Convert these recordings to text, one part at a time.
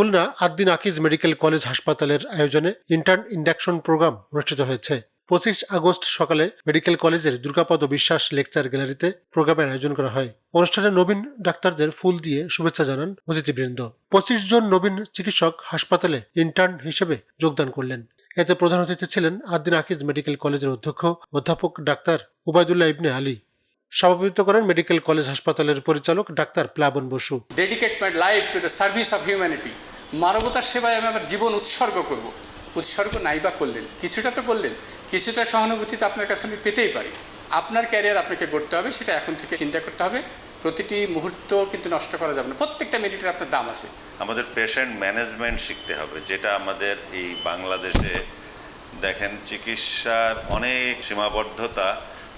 Khulna Ad-din Akij medical college হাসপাতালের আয়োজনে intern induction programme অনুষ্ঠিত হয়েছে। পঁচিশ আগস্ট সকালে মেডিকেল কলেজের দুর্গাপদ বিশ্বাস লেকচার গ্যালারিতে প্রোগ্রামের আয়োজন করা হয়। অনুষ্ঠানে নবীন ডাক্তারদের ফুল দিয়ে শুভেচ্ছা জানান অতিথিবৃন্দ। পঁচিশ জন নবীন চিকিৎসক হাসপাতালে ইন্টার্ন হিসেবে যোগদান করলেন। এতে প্রধান অতিথি ছিলেন আদ্দিন আকিজ মেডিকেল কলেজের অধ্যক্ষ, অধ্যাপক ডাক্তার উবায়দুল্লাহ ইবনে আলী। সভাপতিত্ব করেন মেডিকেল কলেজ হাসপাতালের পরিচালক doctor Plabon Basu. Dedicate my life to the service of humanity মানবতার সেবায় আমি আমার জীবন উৎসর্গ করব। উৎসর্গ নাইবা করলেন, কিছুটা তো করলেন, কিছুটা সহানুভূতি তো আপনার কাছে আমি পেতেই পারি। আপনার ক্যারিয়ার আপনাকে গড়তে হবে, সেটা এখন থেকে চিন্তা করতে হবে। প্রতিটি মুহূর্ত কিন্তু নষ্ট করা যাবে না, প্রত্যেকটা মিনিটের আপনার দাম আছে। আমাদের পেশেন্ট ম্যানেজমেন্ট শিখতে হবে, যেটা আমাদের এই বাংলাদেশে দেখেন চিকিৎসার অনেক সীমাবদ্ধতা,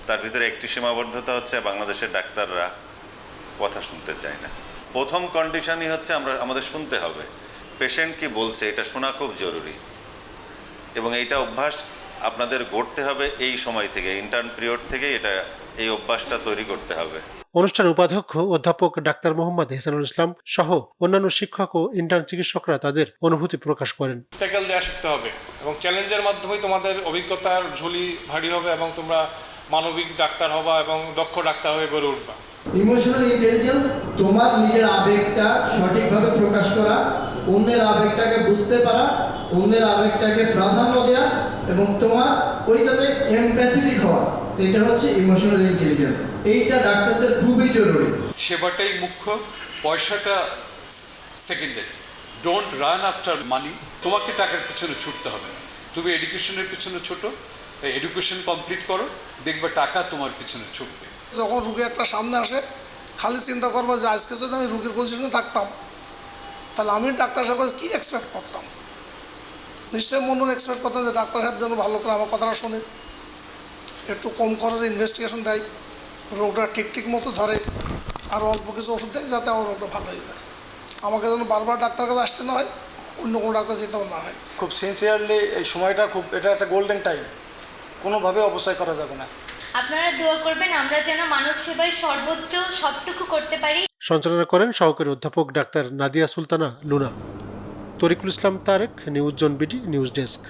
তার ভিতরে একটি সীমাবদ্ধতা হচ্ছে বাংলাদেশের ডাক্তাররা কথা শুনতে চায় না। প্রথম কন্ডিশনই হচ্ছে আমরা, আমাদের শুনতে হবে। পেশেন্ট কি বলছে এটা শোনা খুব জরুরি। এবং এইটা অভ্যাস আপনাদের গড়তে হবে এই সময় থেকে ইন্টার্ন পিরিয়ড থেকে এটা এই অভ্যাসটা তৈরি করতে হবে। অনুষ্ঠানে উপাধ্যক্ষ অধ্যাপক ডাক্তার মোহাম্মদ হেসানুল ইসলাম সহ অন্যান্য শিক্ষক ও ইন্টার্ন চিকিৎসকরা তাদের অনুভূতি প্রকাশ করেন। ট্যাকেল দেওয়া শিখতে হবে এবং চ্যালেঞ্জের মাধ্যমেই তোমাদের অভিজ্ঞতার ঝুলি ভারী হবে এবং তোমরা মানবিক ডাক্তার হবা এবং দক্ষ ডাক্তার হয়ে গড়ে উঠবা। ইমোশনাল ইন্টেলিজেন্স তোমার নিজের আবেগটা সঠিকভাবে প্রকাশ করা অন্যের আবেগটাকে বুঝতে পারা অন্যের আবেগটাকে প্রাধান্য দেওয়া এবং তোমার ওইটাতে এমপ্যাথেটিক হওয়া। এটা হচ্ছে ইমোশনাল ইন্টেলিজেন্স এইটা ডাক্তারদের খুবই জরুরি। সেবাটাই মুখ্য পয়সাটা secondary don't run after money তোমাকে টাকার পিছনে ছুটতে হবে না। তুমি এডুকেশনের পিছনে ছোটো এডুকেশন কমপ্লিট করো। দেখবে টাকা তোমার পিছনে ছুটবে। যখন রুগী একটা সামনে আসে খালি চিন্তা করব যে আজকে যদি আমি রুগীর পজিশনে থাকতাম তাহলে আমি ডাক্তার সাহেব কাছে কী এক্সপেক্ট করতাম? নিশ্চয়ই মনে এক্সপেক্ট করতাম যে ডাক্তার সাহেব যেন ভালো করে আমার কথাটা শোনে। একটু কম খরচে ইনভেস্টিগেশন দেয় রোগটা ঠিক ঠিক মতো ধরে আর অল্প কিছু ওষুধ দেয় যাতে আমার রোগটা ভালো হয়ে যায়। আমাকে যেন বারবার ডাক্তার কাছে আসতে না হয় অন্য কোনো ডাক্তার যেতেও না হয়। খুব সিনসিয়ারলি এই সময়টা খুব এটা একটা গোল্ডেন টাইম কোনোভাবে অবস্থায় করা যাবে না। আপনারা দোয়া করবেন আমরা যেন মানব সেবায় সর্বোচ্চ সবটুকু করতে পারি। সঞ্চালনা করেন সহকারী অধ্যাপক doctor Nadia Sultana Luna. Tarikul Islam Tarek, news zone BD, news desk.